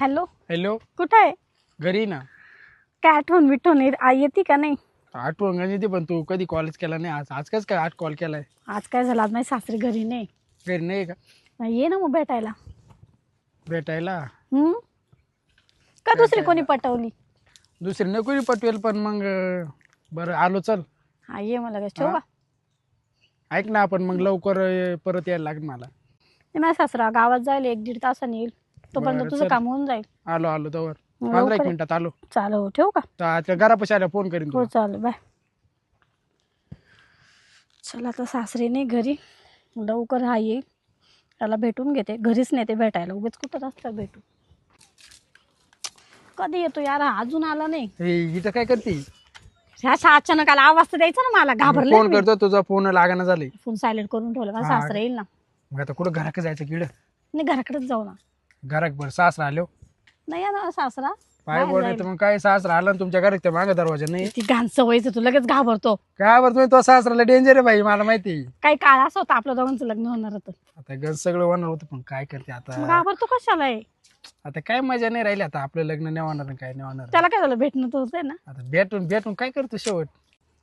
Hello. Hello. कुठं आहे? घरी ना. काय आठवण बिठवण येत- आ- येते का नाही? आठवण गणित येते पण तू कधी कॉलेज केला नाही? आज आज कस काय आज कॉल केलाय? आज काय झालं? आज माझी सासरी घरी नाही. घरी नाही का? नाही, ये ना मग भेटायला. भेटायला? हम्म? का दुसरी कोणी पटवली? दुसरी नोकरी पटवेल पण मग अं, बरं आलो चल. हा ये मला ठेवू? का? ऐक ना आपण मग लवकर अं, परत यायला लागेल मला. ते माझा सासरा गावात जायला एक दीड तासाने येईल. तोपर्यंत बरं, तुझं चल. काम होऊन जाईल. आलो आलो तवर. मग पंधरा एक लवकर ये. मिनिटात आलो. चालेल हो, ठेवू का? तर आता घरापाशी आल्या फोन करीन हो तुला. चालेल बाय. चला आता सासरे नाही घरी. लवकर हा येईल. त्याला भेटून घेते. घरीच नेते भेटायला. उगाच कुठं असतं भेटू. कधी येतो यार? हा अजून आला नाही. हे इथं काय करते? ह्या अशा अचानक आला. आवाज तर द्यायचा ना मला. घाबरले फोन करतो तुझा फोन लागणं झाले फोन सायलेंट करून ठेवला. माझा हा. सासरा येईल ना. मग आता कुठं घराकडे जायचं किड नाही घराकडेच जाऊ ना. घराक बरं सासरा आलो नाही येणार सासरा. पाय बाहेर बोल जाईल. मग काय सासरा आला तुमच्या घरात त्या मागे दरवाजा नाही? ती घाण सवयीचं तू लगेच घाबरतो. काय बरं तुम्ही तो सासराला डेंजर आहे भाई मला माहिती आहे. काही काळ असं होतं आपल्या दोघांचं लग्न होणार होतं. आता घर सगळं होणार होतं पण काय करते मग आता घाबरतो कशाला आहे? आता काय मजा नाही राहिली आता आपलं लग्न नाही होणार आणि काय नाही होणार. त्याला काय झालं? भेटणं तर होतंय ना. आता भेटून भेटून काय करतो शेवट?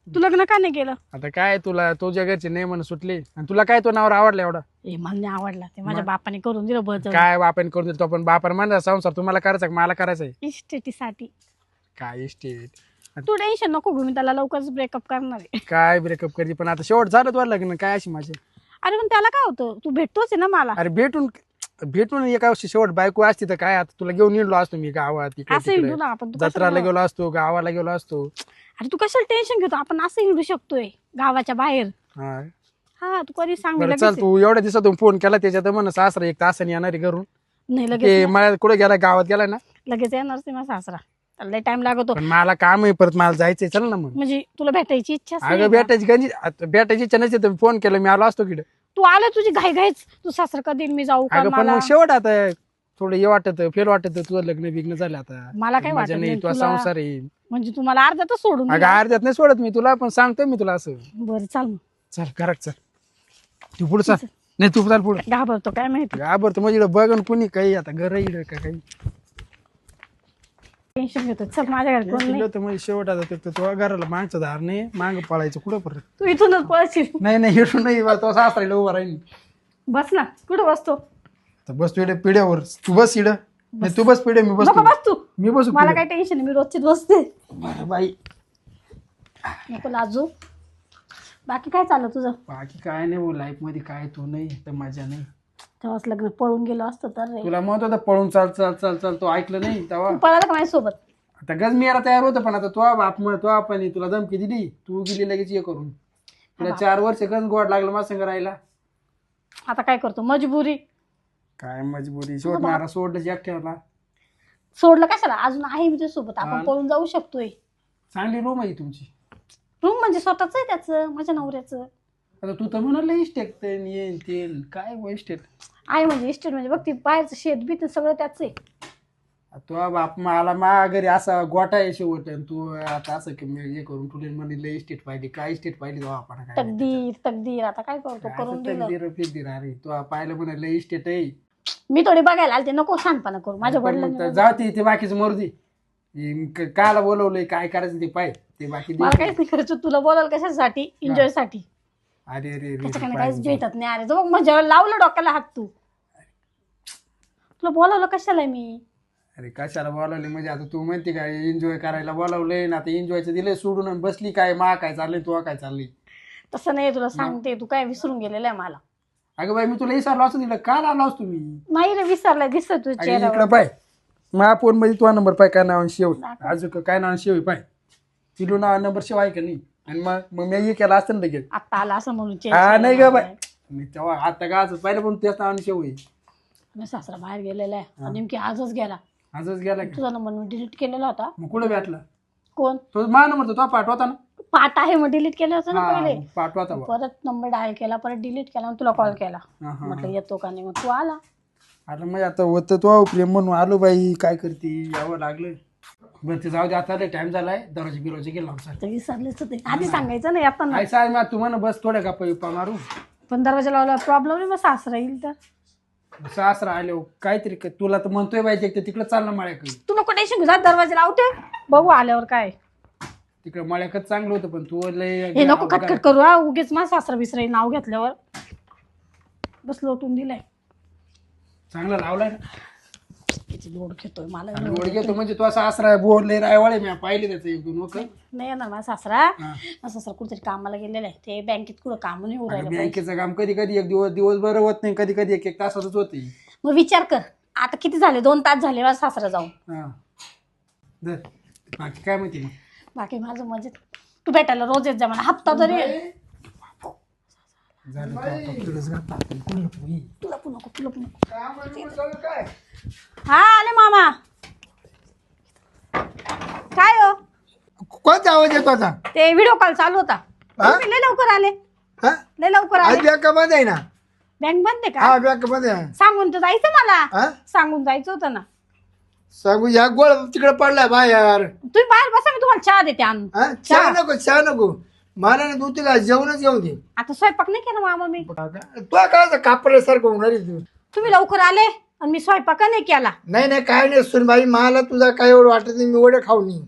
तू लग्न का नाही केलं? आता काय तुला तुझ्या घरचे नाही म्हणून सुटले आणि तुला काय तो नावर आवडला एवढा? ए मला नाही आवडला ते. माझ्या? बापाने करून दिलं बज काय आपण करून दिलं? तो पण बापान म्हणला संसार तुम्हाला करायचा का? मला करायचा आहे. इस्टेटीसाठी. काय इस्टेट? तू टेन्शन नको घेऊ मी त्याला लवकरच ब्रेकअप करणार आहे. काय ब्रेकअप करते पण आता शेवट झालं तुला लग्न काय अशी माझे? अरे पण त्याला काय होतं? तू भेटतोच आहे ना मला. अरे भेटून भेटून एका वर्षी शेवट बायको असती तर काय आता तुला घेऊन येलो असतो मी गावात इकडे असं तिकडे. हिंडू ना आपण. तू कशाला जत्राला गेलो असतो गावाला गेलो असतो. अरे तू कशाला टेन्शन घेतो? आपण असं हिंडू शकतोय गावाच्या बाहेर. हा. हा तू कधी सांग मी बरं लगेच चल. तू एवढ्या दिवसातून फोन केला त्याच्यात म्हणा सासरा एक तासाने येणार आहे घरून. नाही लगेच ते. मला कुठे गेला गावात गेला ना? लगेच येणार ते माझा सासरा. त्याला लय टाइम लागतो. पण मला काम आहे परत मला जायचंय चल ना मग. म्हणजे तुला भेटायची इच्छा अगं भेटायची गंजी आता भेटायची इच्छा नसते तर फोन केलं मी आलो असतो किड तू आलं तुझी घाई घाईच तू सासरा कधी येईल, मी जाऊ का अगं पण मला? मग शेवट आता थोडं हे वाटत फेल वाटत तुझं लग्न बिग्न झालं आता. मला मजा वाटत नाही नाही तुझा तुला. संसार आहे. म्हणजे तुम्हाला अर्ध्यातच सोडून अगं दिलं. अर्ध्यात नाही सोडत मी तुला पण सांगतोय मी तुला असं. बरं चाल मग. चल घरात चल. तू पुढे चल. नाही तू चाल पुढे. घाबरतो काय माहिती? घाबर तर म्हणजे बघ न कुणी काही आता घर इड का काही. टेन्शन घेतो. चल माझ्या घरी कोण नाही. तर म्हणजे शेवट आता ते तुझ्या घराला मागचं दार नाही माग पळायचं कुठं परत? तू इथूनच पळशील. नाही नाही हिडून नाही बा, तो सासरा उभा राहील बस ना. कुठं बसतो? तर बस तू इकडे पिढ्यावर. तू बस इड नाही तू बस पिढ्या मी नको बसतो बस तू. मी बसू मला. काय टेन्शन नाही मी रोजचीच बसते. बरं बाई. नको लाजू. बाकी काय चाललं तुझं? बाकी काय नाही लाईफमध्ये काय तू नाही तर मजा नाही. तेव्हाच लग्न पळून गेलो असतं तर रे. तुला म्हणत होता पळून चाल चाल चाल चाल तो ऐकलं नाही तेव्हा. तू पळाला का माझ्यासोबत? आता गज मी यायला तयार होतो पण आता तो बाप म्हण तो आपण तुला धमकी दिली. तू गेली लगेच ये करून. तुला चार वर्ष गज गोड लागलं माझ्या संग राहायला. आता काय करतो? मजबुरी. काय मजबुरी? शेवट मारा सोडलं एक ठेवला सोडलं कशाला? अजून आहे मी हा. आपण पळून जाऊ शकतोय. चांगली रूम आहे तुमची. रूम म्हणजे स्वतःच आहे त्याचं माझ्या नवऱ्याचं. आता तू तर म्हणाल इस्टेट येईल तेल काय इस्टेट? आहे म्हणजे इस्टेट म्हणजे बघ ती बाहेरचं शेत बीत सगळं त्याच आहे. तो बाप मला मा घरी असा गोटा आहे शेवट आणि तू आता असं की मी हे करून तुला म्हणले इस्टेट पाहिली काय इस्टेट पाहिली तो आपण काय तकदीर तकदीर आता काय करतो करून दिलं. तकदीर फिरदीर अरे तू पाहिलं म्हणाले इस्टेट आहे. मी थोडी बघायला आलते नको शानपणा करू माझ्या पण मग वडिलांनी तर जाऊ ते ते बाकीचं मरू दे. क- कायला बोलवलंय काय करायचं ते पाय ते बाकी. मला काहीच नाही करायचं तुला बोलाल कशासाठी? एन्जॉयसाठी. अरे अरे अरे, काहीच. भेटत नाही. अरे बघ मजा लावलं डोक्याला हात तू. तुला बोलावलं कशाला मी? अरे कशाला बोलावले? म्हणजे आता तू म्हणते काय एन्जॉय करायला बोलावलंय ना आता एन्जॉयचं दिलंय सोडून आणि बसली काय मा काय चाललंय तू काय चाललंय तसं नाही तुला सांगते तू काय विसरून गेलेला आहे मला. अगं बाई मी तुला विसरलो असं दिलं. काल आलो असतो मी नाही रे विसरलाय दिसत तुझ्या अगं चेहऱ्यावर. इकडं पाय. माझ्या फोनमध्ये तुझा नंबर पाय काय नाव शेव? अजून काय नाव शेव आहे पाय. तिलू नाव नंबर शेव आहे का नाही? आणि मग मग मी हे केला असतं ना लगेच. आता आला असं म्हणून हा नाही ग बाय मी तेव्हा आता का आज पाहिलं पण त्याच नावाने शेव मी सासरा बाहेर गेलेला आहे. आणि नेमकी आजच गेला. आजच गेला का? तुझा नंबर मी डिलीट केलेला होता. मग कुठं भेटला? कोण? तो मा नंबर तो पाठवता ना? पाठ आहे मग डिलीट केलं होतं ना हा पहिले. पाठवता बा. परत नंबर डायल केला परत डिलीट केला आणि तुला कॉल केला. हा, हा, म्हटलं येतो का नाही? मग तू आला. आता मग आता होतं तो प्रेम म्हणून आलो बाई काय करते यावं लागलं. बरं ते जाऊ दे आता टाइम झालाय. दरवाजे बिरोजे गेला आमचा. तर विसरलेच होते आधी सांगायचं नाही आपण आई साहेब मग तू म्हणा बस थोड्या गप्पा बिप्पा मारू. पण दरवाजा लावला प्रॉब्लेम नाही मग सासरा येईल तर. सासरा आले काहीतरी क- तुला तर म्हणतोय पाहिजे ते तिकडे चाललं माळ्याकडे. तू नको टेन्शन घेऊ जा दरवाजा लावते बघू आल्यावर काय. तिकडे माळ्याकडे चांगलं होतं पण तू लय हे नको खटखट करू हा उगीच माझा सासरा बिसरा नाव घेतल्यावर. बस लोटून दिलाय. चांगला लावलाय ना. किती लोड घेतोय मला गोड घेतो म्हणजे तू असा आसरा बोर लय रायवाळे मी पाहिले त्याचं एक दोन वखत. नाही येणार माझा सासरा हा. माझा सासरा कुठेतरी कामाला गेलेला आहे. ते बँकेत कुठं काम नाही होऊ राहिलं बँकेचं काम कधी कधी एक दिवस दिवसभर होत नाही कधी कधी एक एक तासातच होते मग विचार कर आता किती झाले? दोन तास झाले माझा सासरा जाऊन. बाकी काय माहिती मग बाकी माझं मजेत. तू भेटायला रोज येत जा मला हप्ता तरी झालं नको. तुला पण नको तुला पण नको. हा आले मामा. काय हो? कोणता आवाज येतो आता? ते व्हिडिओ कॉल चालू होता. हा? तुम्ही लय लवकर आले. हा? लय लवकर आज आले बँकमध्ये आहे ना? बँक बंद आहे का? हा बँकमध्ये आहे. सांगून तर जायचं मला. हा? सांगून जायचं होतं ना. सांगू या गोळ तिकडे पडलाय बाहेर. तुम्ही बाहेर बसा मी तुम्हाला चहा देते आणून. हा? चहा. नको चहा नको. मला तू तिला जेवणच घेऊन दे. आता स्वयंपाक नाही केला मामा मी. तू काय कापल्यासारखं होणार आहे तू. तुम्ही लवकर आले. आणि मी स्वयंपाक नाही केला. नाही नाही काय नाही सुनबाई मला तुझा काय एवढं वाटत नाही मी वडे खाऊ नाही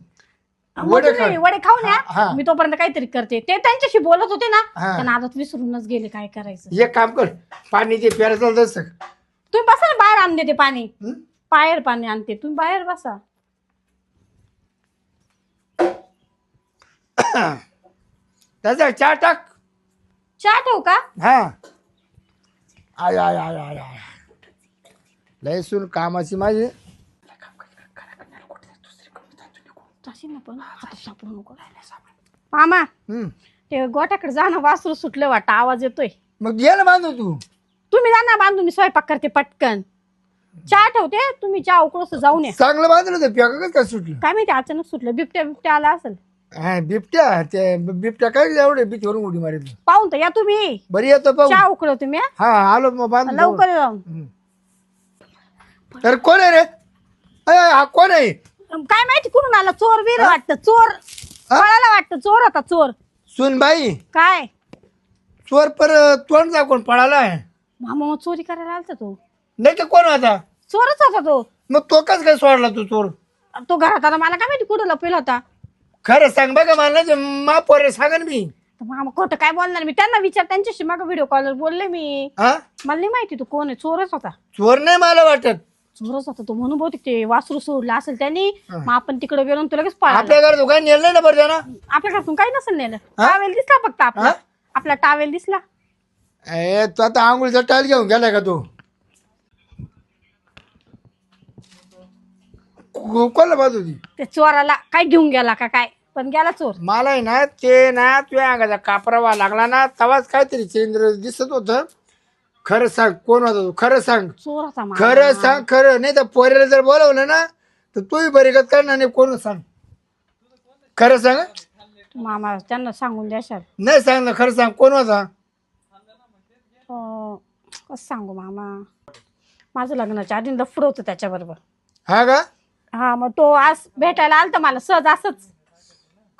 वडे तुम्ही खा. वडे खाऊन हा. या मी तोपर्यंत काहीतरी करते. ते त्यांच्याशी बोलत होते ना हा. त्यांना आदत विसरूनच गेले काय करायचं. एक काम कर पाणी ते प्यायला चालतं. तुम्ही बसा ना बाहेर आणते ते पाणी. हं? बाहेर पाणी आणते. तुम्ही बाहेर बसा. त्याचा चहा टाक. चहा ठेवू का? हा. आय आय आय आय आय. लय सुन कामाची माझी. जाशील ना पण आता सापडू नको मामा हम्म. ते गोट्याकडे जा ना वासरू सुटलं वाटतं आवाज येतोय. मग ये ना बांधू तू. तुम्ही जा ना बांधून मी स्वयंपाक करते पटकन. चहा ठेवते तुम्ही चहा उकळूस जाऊन या. चांगलं बांधलं होतं काय सुटलं? काय माहिती अचानक सुटलं. बिबट्या बिबट्या आला असेल. हा बिबट्या ते बिबट्या काय एवढे भीतीवरून उडी मारितली? पाहून तर या तुम्ही. बरी येतो पाहू चहा उकळ तुम्ही हा? हा आलो मग बांधून. लवकर जाऊन. अरे कोण आहे रे? अय, हा कोण आहे? काय माहिती कुठून आला? चोर वीर वाटतं. चोर. पळायला वाटतं. चोर होता चोर. सुनबाई काय? चोर पर तोंड दाखवून पळाला आहे. मामा चोरी करायला आलता तो. नाही तर कोण होता? चोरच होता तो. मग तो कस काय सोडला तू चोर? तो घरात आला मला काय माहिती कुठं लपेल होता. खरं सांग बघा मला मा पोरे सांगा ना मी. तर मामा खोटं काय बोलणार? मी त्यांना विचार त्यांच्याशी मग व्हिडिओ कॉलवर बोलले मी. हा? मला नाही माहिती तो कोण आहे. चोरच होता. चोर नाही मला वाटत. चोरच होता तो म्हणून बहुतेक ते वासरू सोडला असेल त्यांनी मग आपण तिकडे गेलो आणि तो लगेच पळाला. आपल्या घरात काय नेलं ना बरं ना आपल्या घरातून काही नसेल नेलं. टावेल दिसला फक्त आपला. हा? आपला टावेल दिसला. ए तो आता आंघोळीचा टाईल घेऊन गेलाय का तो? को- कोणाला बाजू होती ते चोराला काय घेऊन गेला का काय? पण गेला चोर. मला आहे ना ते ना तुझ्या अंगाचा कापरावा लागला ना तवाच काहीतरी चेंद्र दिसत होत. खरं सांग कोण होता तू? खरं सांग. चोर होता मामा खरं सांग खरं. नाही तर पोऱ्याला जर बोलवलं ना तर तूही बरी गत करणार नाही कोण सांग? खरं सांग मामा त्यांना सांगून द्याशाल नाही सांग ना खरं सांग. कोण होता? अं, कसं सांगू मामा? माझं लग्नाच्या आधी लफड होतं त्याच्याबरोबर. हा का? हा मग तो आज भेटायला आलता मला सहज असंच.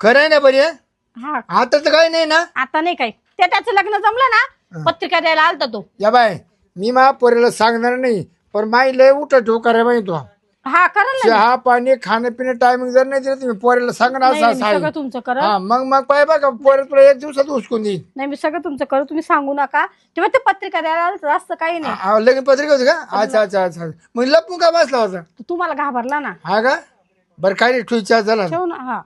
खरं आहे ना बरी आहे? हा. आता तर काही नाही ना? आता नाही काय ते त्याचं लग्न जमलं ना पत्रिका द्यायला आलता तो. या बाय मी मा पोरीला सांगणार नाही पण माई लय उठा ठोका रे बाई तो. हा करेल ना चहा पाणी खाणं पिणं टायमिंग जर नाही दिलं तुम्ही पोरीला सांगणार नाही, असं मी तुमचं करत हा मग मग पाय बघा पोरे तुला एक दिवसात उचकून देईन. नाही मी सगळं तुमचं करत तुम्ही सांगू नका. तेव्हा ते पत्रिका द्यायला आलं जास्त काही नाही. आ, लगीन पत्रिका होती का? अच्छा अच्छा अच्छा. मग लपून का बसला होता? तो तुम्हाला घाबरला ना. हा का? बरं काय नाही ठुईच्या झाला. ठेव ना हा.